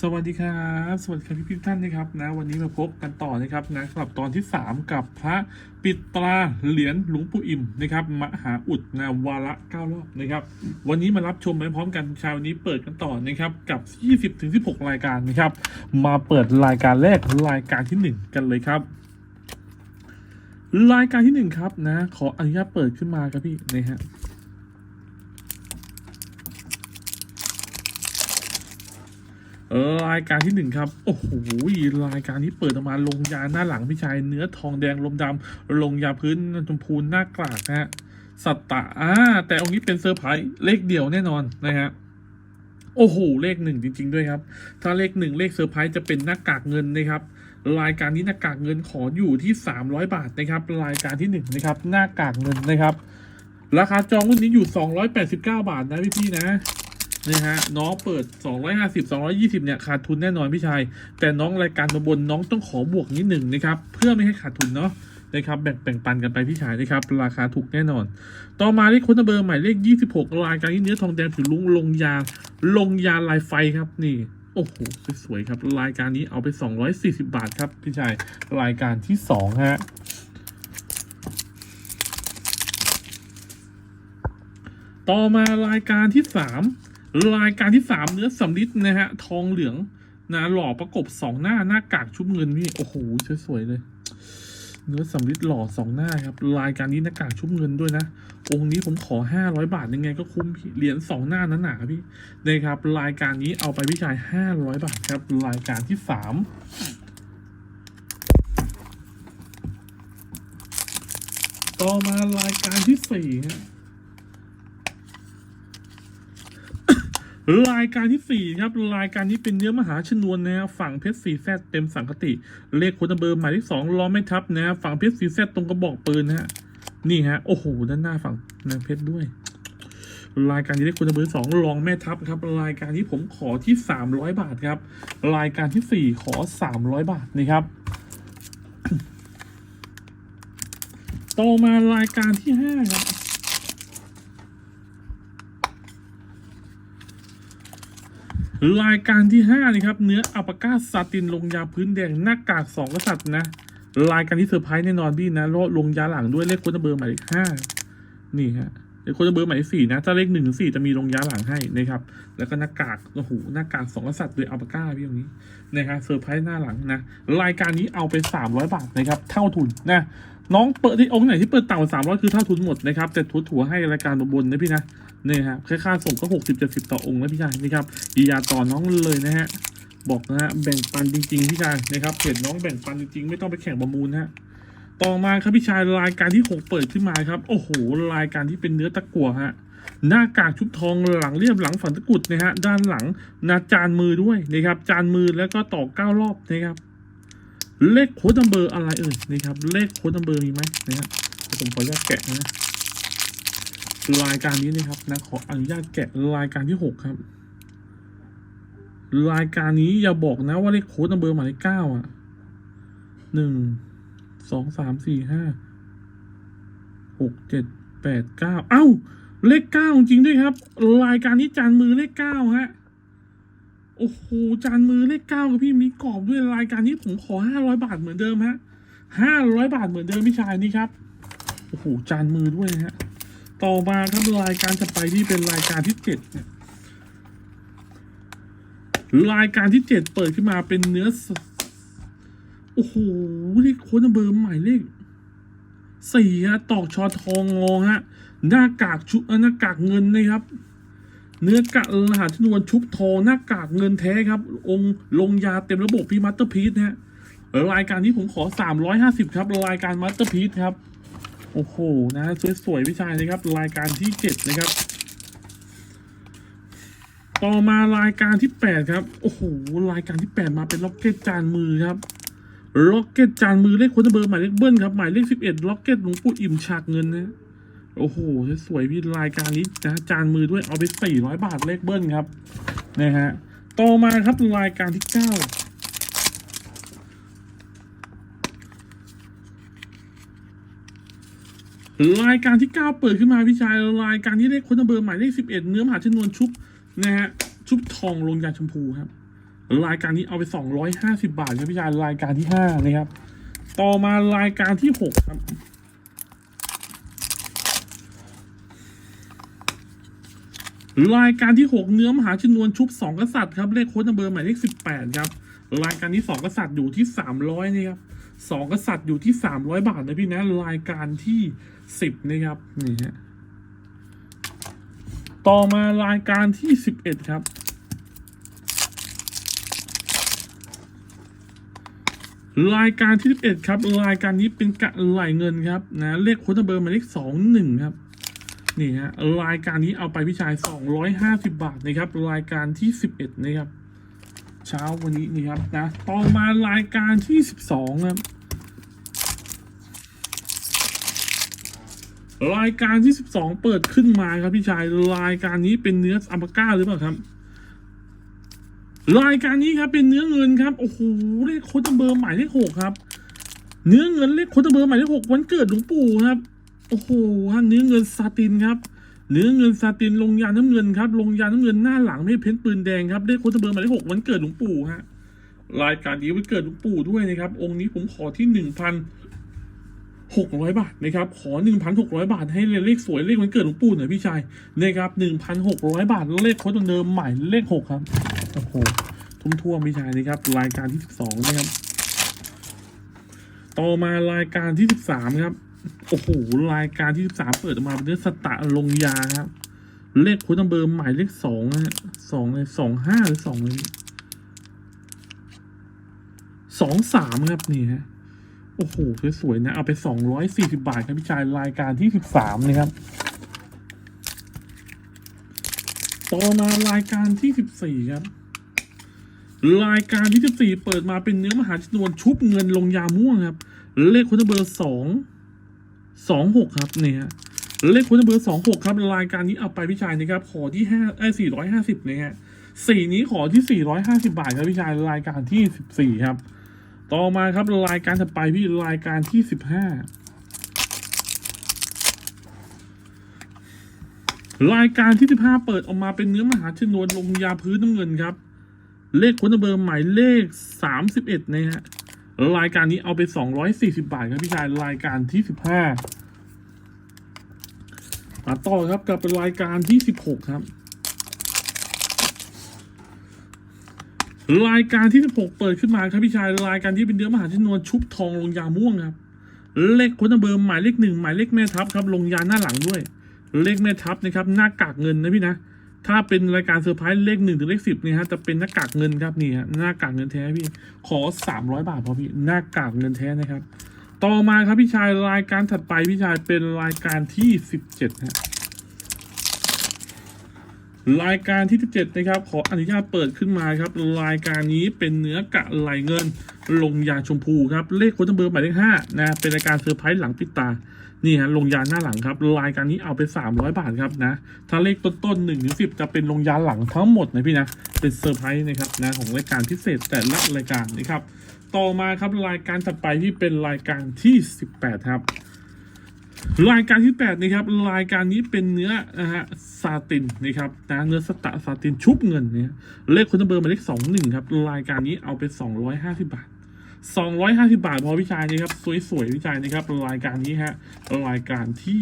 สวัสดีครับ สวัสดีครับพี่ๆท่านนะครับนะวันนี้มาพบกันต่อนะครับนะสำหรับตอนที่ 3 กับพระปิดตราเหรียญหลวงปู่อิ่มนะครับมหาอุดนะวาระเก้ารอบนะครับ วันนี้มารับชมไปพร้อมกันเช้าวนี้เปิดกันต่อนะครับกับ 20-16 รายการนะครับ มาเปิดรายการแรกรายการที่ 1 กันเลยครับรายการที่หนึ่งครับนะ ขออนุญาตเปิดขึ้นมาครับพี่นะฮะ เออรายการที่หนึ่งครับ โอ้โหรายการที่เปิดออกมาลงยาหน้าหลังพี่ชายเนื้อทองแดงลมดำลงยาพื้นชมพูหน้ากลากนะฮะสัตตะอ่าแต่องค์นี้เป็นเซอร์ไพรส์เลขเดียวแน่นอนนะฮะโอ้โห เลขหนึ่งจริง ๆ ด้วยครับ ถ้าเลขหนึ่งเลขเซอร์ไพรส์จะเป็นหน้ากากเงินนะครับ รายการนี้หน้ากากเงินขออยู่ที่สามร้อยบาทนะครับ รายการที่หนึ่งนะครับ หน้ากากเงินนะครับ ราคาจองวันนี้อยู่สองร้อยแปดสิบเก้าบาทนะพี่ๆนะ นี่ฮะน้องเปิด 250 220 เนี่ยขาดทุนแน่นอนพี่ชาย แต่น้องรายการมาบนน้องต้องขอบวกนิดหนึ่งนะครับ เพื่อไม่ให้ขาดทุนเนาะนะครับแบ่งแบ่งปันกันไปพี่ชายนะครับ ราคาถูกแน่นอน ต่อมาเลขค้นเบอร์ใหม่เลข 26 รายการที่เนื้อทองแดงผิวลุงลงยา ลงยาลายไฟครับนี่โอ้โหสวยครับ รายการนี้เอาไป 240 บาทครับพี่ชายรายการที่2ฮะต่อมารายการที่สาม รายการที่สามเนื้อสำลิดนะฮะ ทองเหลืองนะหล่อประกบสองหน้าหน้ากากชุบเงินพี่โอ้โหสวยๆเลย เนื้อสำลิดหล่อสองหน้าครับ รายการนี้หน้ากากชุบเงินด้วยนะ องค์นี้ผมขอห้าร้อยบาทยังไงก็คุ้มพี่เหรียญสองหน้านั้นหนาพี่นะครับ รายการนี้เอาไปพี่ชายห้าร้อยบาทครับ รายการที่สามต่อมารายการที่สี่ฮะ รายการที่สี่ครับ รายการนี้เป็นเนื้อมหาชนวนนะฝั่งเพชรสีแซดเต็มสังคติ เลขโคตเบอร์หมายเลขสองล้อไม่ทับนะฝั่งเพชรสีแซดตรงกระบอกปืนนะฮะนี่ฮะโอ้โหด้านหน้าฝั่งนางเพชรด้วย รายการนี้เลขโคตเบอร์สองรองแม่ทัพครับ รายการนี้ผมขอที่สามร้อยบาทครับ รายการที่สี่ขอสามร้อยบาทนะครับต่อมารายการที่ห้าครับ รายการที่ห้านี่ครับเนื้ออัปปาก้าซาตินลงยาพื้นแดงหน้ากากสองกษัตริย์นะรายการที่เซอร์ไพรส์แน่นอนพี่นะแล้วลงยาหลังด้วยเลขโค้ดเบอร์หมายเลขห้านี่ฮะเลขโค้ดเบอร์หมายเลขสี่นะถ้าเลขหนึ่งถึงสี่จะมีลงยาหลังให้นะครับ แล้วก็หน้ากากโอ้โหหน้ากากสองกษัตริย์ด้วยอัปปาก้าพี่ตรงนี้นะครับเซอร์ไพรส์หน้าหลังนะรายการนี้เอาไปสามร้อยบาทนะครับเท่าทุนนะ น้องเปิดที่องค์ไหนที่เปิดต่ำกว่าสามร้อยคือเท่าทุนหมดนะครับแต่ทุนถัวให้รายการบนนะพี่นะนี่ครับค่าส่งก็หกสิบเจ็ดสิบต่อองค์นะพี่ชายนี่ครับอียาต่อน้องเลยนะฮะบอกนะฮะแบ่งปันจริงๆพี่ชายนะครับเพจน้องแบ่งปันจริงๆ ไม่ต้องไปแข่งประมูลนะฮะต่อมาครับพี่ชายรายการที่หกเปิดขึ้นมาครับ โอ้โหรายการที่เป็นเนื้อตะกั่วฮะหน้ากากชุบทองหลังเรียบหลังฝันตะกุดนะฮะด้านหลังนาจานมือด้วยนะครับจานมือแล้วก็ต่อเก้ารอบนะครับ เลขโค้ดนัมเบอร์อะไรเอ่ยนะครับ เลขโค้ดนัมเบอร์มีไหมนะฮะผมขออนุญาตแกะนะรายการนี้นะครับนะขออนุญาตแกะรายการที่หกครับ รายการนี้อย่าบอกนะว่าเลขโค้ดนัมเบอร์หมายเลขเก้าอะหนึ่งสองสามสี่ห้าหกเจ็ดแปดเก้าเอ้า เลขเก้าจริงด้วยครับ รายการนี้จานมือเลขเก้าฮะ โอ้โหจานมือเลขเก้ากับพี่มีกรอบด้วยรายการนี้ผมขอห้าร้อยบาทเหมือนเดิมฮะห้าร้อยบาทเหมือนเดิมพี่ชายนี่ครับโอ้โหจานมือด้วยฮะต่อมาครับรายการจะไปที่เป็นรายการที่เจ็ดเนี่ยรายการที่เจ็ดเปิดขึ้นมาเป็นเนื้อสโอ้โหเลขโค้ดเบอร์หมายเลขสี่ฮะตอกชอทองงอฮะหน้ากากชุบหน้ากากเงินนะครับ เนื้อกะรหัสชนวนชุบทองหน้ากากเงินแท้ครับ องค์ลงยาเต็มระบบพี่มัตเตอร์พีซนะฮะรายการนี้ผมขอสามร้อยห้าสิบครับ รายการมัตเตอร์พีซครับ โอ้โหนะสวยๆพี่ชายนะครับ รายการที่เจ็ดนะครับ ต่อมารายการที่แปดครับ โอ้โหรายการที่แปดมาเป็นล็อกเก็ตจานมือครับล็อกเก็ตจานมือเลขคนเบอร์หมายเลขเบิ้ลครับหมายเลขสิบเอ็ดล็อกเก็ตหลวงปู่อิ่มฉากเงินนะ โอ้โหสวยพี่รายการนี้นะจานมือด้วยเอาไปสี่ร้อยบาทเลขเบิ้ลครับนะฮะต่อมาครับรายการที่เก้ารายการที่ 9 เปิดขึ้นมาพี่ชายรายการนี้เลขคนเบอร์หมายเลข11 เนื้อมหาชนวนชุบนะฮะชุบทองลงยาชมพูครับ รายการนี้เอาไปสองร้อยห้าสิบาทครับพี่ชายรายการที่ห้านะครับต่อมารายการที่หกครับ รายการที่หกเนื้อมหาชนวนชุบสองกษัตริย์ครับ เลขโค้ดนัมเบอร์หมายเลขสิบแปดครับ รายการนี้สองกษัตริย์อยู่ที่สามร้อยนี่ครับสองกษัตริย์อยู่ที่สามร้อยบาทนะพี่นะ รายการที่สิบนะครับ นี่ฮะ ต่อมารายการที่สิบเอ็ดครับ รายการที่ 11 ครับ รายการนี้เป็นกะไหลเงินครับ นะ เลขโค้ดนัมเบอร์หมายเลขสองหนึ่งครับ นี่ฮะรายการนี้เอาไปพี่ชาย 250 บาทนะครับ รายการที่ 11 นะครับ เช้าวันนี้นี่ครับนะต่อมารายการที่ 12 ครับ รายการที่ 12 เปิดขึ้นมาครับพี่ชายรายการนี้เป็นเนื้ออัมปก้าหรือเปล่าครับ รายการนี้ครับเป็นเนื้อเงินครับโอ้โหเลขโค้ดเบอร์หมายเลขหกครับ เนื้อเงินเลขโค้ดเบอร์หมายเลขหกวันเกิดหลวงปู่ครับ โอ้โหฮะเนื้อเงินซาตินครับเนื้อเงินซาตินลงยาน้ำเงินครับ ลงยาน้ำเงินหน้าหลังไม่เพ้นปืนแดงครับเลขโค้ดเบอร์มายเลขหกวันเกิดหลวงปู่ฮะรายการนี้วันเกิดหลวงปู่ด้วยนะครับ องค์นี้ผมขอที่หนึ่งพันหกร้อยบาทนะครับ ขอหนึ่งพันหกร้อยบาทให้เลขสวยเลขวันเกิดหลวงปู่หน่อยพี่ชายนะครับหนึ่งพันหกร้อยบาทเลขโค้ดเดิมหมายเลขหกครับโอ้โหทุ่มทั่วพี่ชายนะครับ รายการที่สิบสองนะครับ ต่อมารายการที่สิบสามครับ โอ้โหรายการที่สิบสามเปิดออกมาเป็นเรื่อสตะลงยาครับ เลขค้ดนัมเบอร์หมายเลขสองนะฮะสองเลยสองห้าหรือสองเลยสองสามครับนี่ฮะโอ้โหสวยๆนะเอาไปสองร้อยสี่สิบาทครับพี่ชายรายการที่สิบสามนะครับ ต่อมารายการที่สิบสี่ครับรายการที่สิบสี่เปิดมาเป็นเนื้อมหาชนวนชุบเงินลงยาม่วงครับ เลขคุณเบอร์สอง สองหกครับเนี่ยเลขคุณเบอร์สองหกครับรายการนี้เอาไปพี่ชายนะครับขอที่ห้าไอ้สี่ร้อยห้าสิบเนี่ยฮะสี่นี้ขอที่สี่ร้อยห้าสิบาทครับพี่ชายรายการที่สิบสี่ครับ ต่อมาครับรายการถัดไปพี่รายการที่สิบห้ารายการที่สิบห้าเปิดออกมาเป็นเนื้อมหาชนวนลงยาพื้นน้ำเงินครับ เลขคุณเบอร์หมายเลขสามสิบเอ็ดนะฮะ รายการนี้เอาไปสองร้อยสี่สิบาทครับพี่ชายรายการที่สิบห้ามาต่อครับกับเป็นรายการที่สิบหกครับ รายการที่สิบหกเปิดขึ้นมาครับพี่ชายรายการที่เป็นเนื้อมหาชนวนชุบทองลงยาม่วงครับ เลขคุณเบอร์หมายเลขหนึ่งหมายเลขแม่ทัพครับ ลงยาหน้าหลังด้วย เลขแม่ทัพนะครับ หน้ากากเงินนะพี่นะ ถ้าเป็นรายการเซอร์ไพรส์เลขหนึ่งถึงเลขสิบเนี่ยฮะจะเป็นหน้ากากเงินครับนี่ฮะหน้ากากเงินแท้พี่ขอสามร้อยบาทพอพี่หน้ากากเงินแท้นะครับ ต่อมาครับพี่ชายรายการถัดไปพี่ชายเป็นรายการที่สิบเจ็ดฮะ รายการที่สิบเจ็ดนะครับ ขออนุญาตเปิดขึ้นมาครับ รายการนี้เป็นเนื้อกะไหลเงิน ลงยาชมพูครับ เลขโค้ดเบอร์หมายเลขห้านะ เป็นรายการเซอร์ไพรส์หลังปิดตา นี่ฮะลงยาหน้าหลังครับ รายการนี้เอาไปสามร้อยบาทครับนะ ถ้าเลขต้นๆหนึ่งถึงสิบจะเป็นลงยาหลังทั้งหมดนะพี่นะ เป็นเซอร์ไพรส์นะครับนะของรายการพิเศษแต่ละรายการนะครับ ต่อมาครับรายการถัดไปที่เป็นรายการที่สิบแปดครับ รายการที่แปดนะครับรายการนี้เป็นเนื้อนะฮะซาตินนะครับนะเนื้อสตะซาตินชุบเงินเนี่ยเลขคุณเบอร์หมายเลขสองหนึ่งครับรายการนี้เอาไปสองร้อยห้าสิบาทสองร้อยห้าสิบาทพอพี่ชายนะครับสวยๆพี่ชายนะครับรายการนี้ฮะรายการที่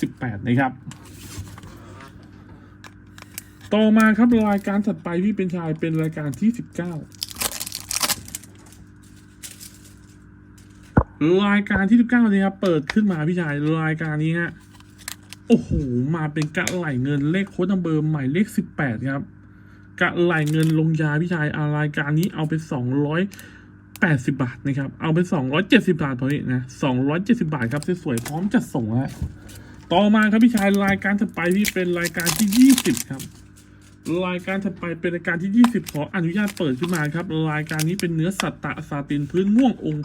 สิบแปดนะครับ ต่อมาครับรายการถัดไปพี่เป็นชายเป็นรายการที่สิบเก้า รายการที่สิบเก้านี่ครับ เปิดขึ้นมาพี่ชายรายการนี้ฮะ โอ้โห มาเป็นกะไหลเงินเลขโค้ดนัมเบอร์ใหม่เลขสิบแปดครับกะไหลเงินลงยาพี่ชายอารายการนี้เอาไปสองร้อยแปดสิบาทนะครับ เอาไปสองร้อยเจ็ดสิบาทพอดีนะสองร้อยเจ็ดสิบาทครับสวยๆพร้อมจัดส่งฮะต่อมาครับพี่ชายรายการถัดไปที่เป็นรายการที่ยี่สิบครับรายการถัดไปเป็นรายการที่ยี่สิบขออนุญาตเปิดขึ้นมาครับ รายการนี้เป็นเนื้อสัตตะซาตินพื้นม่วงองค์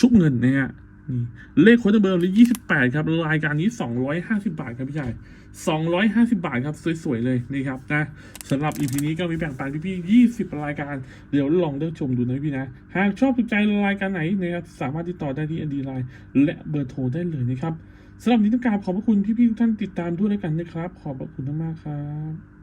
ชุบเงินนะฮะนี่เลขโค้ดเบอร์เลยยี่สิบแปดครับ รายการนี้สองร้อยห้าสิบาทครับพี่ชายสองร้อยห้าสิบาทครับ สวยๆเลยนี่ครับนะสำหรับอีพีนี้ก็มีแบ่งปันพี่ๆยี่สิบรายการ เดี๋ยวลองเลือกชมดูนะพี่นะ หากชอบถูกใจรายการไหนนะครับสามารถติดต่อได้ที่อดีไลน์และเบอร์โทรได้เลยนะครับสำหรับนนี้ต้องกราบขอบพระคุณพี่ๆทุกท่านติดตามด้วยแล้วกันนะครับ ขอบพระคุณมากๆครับ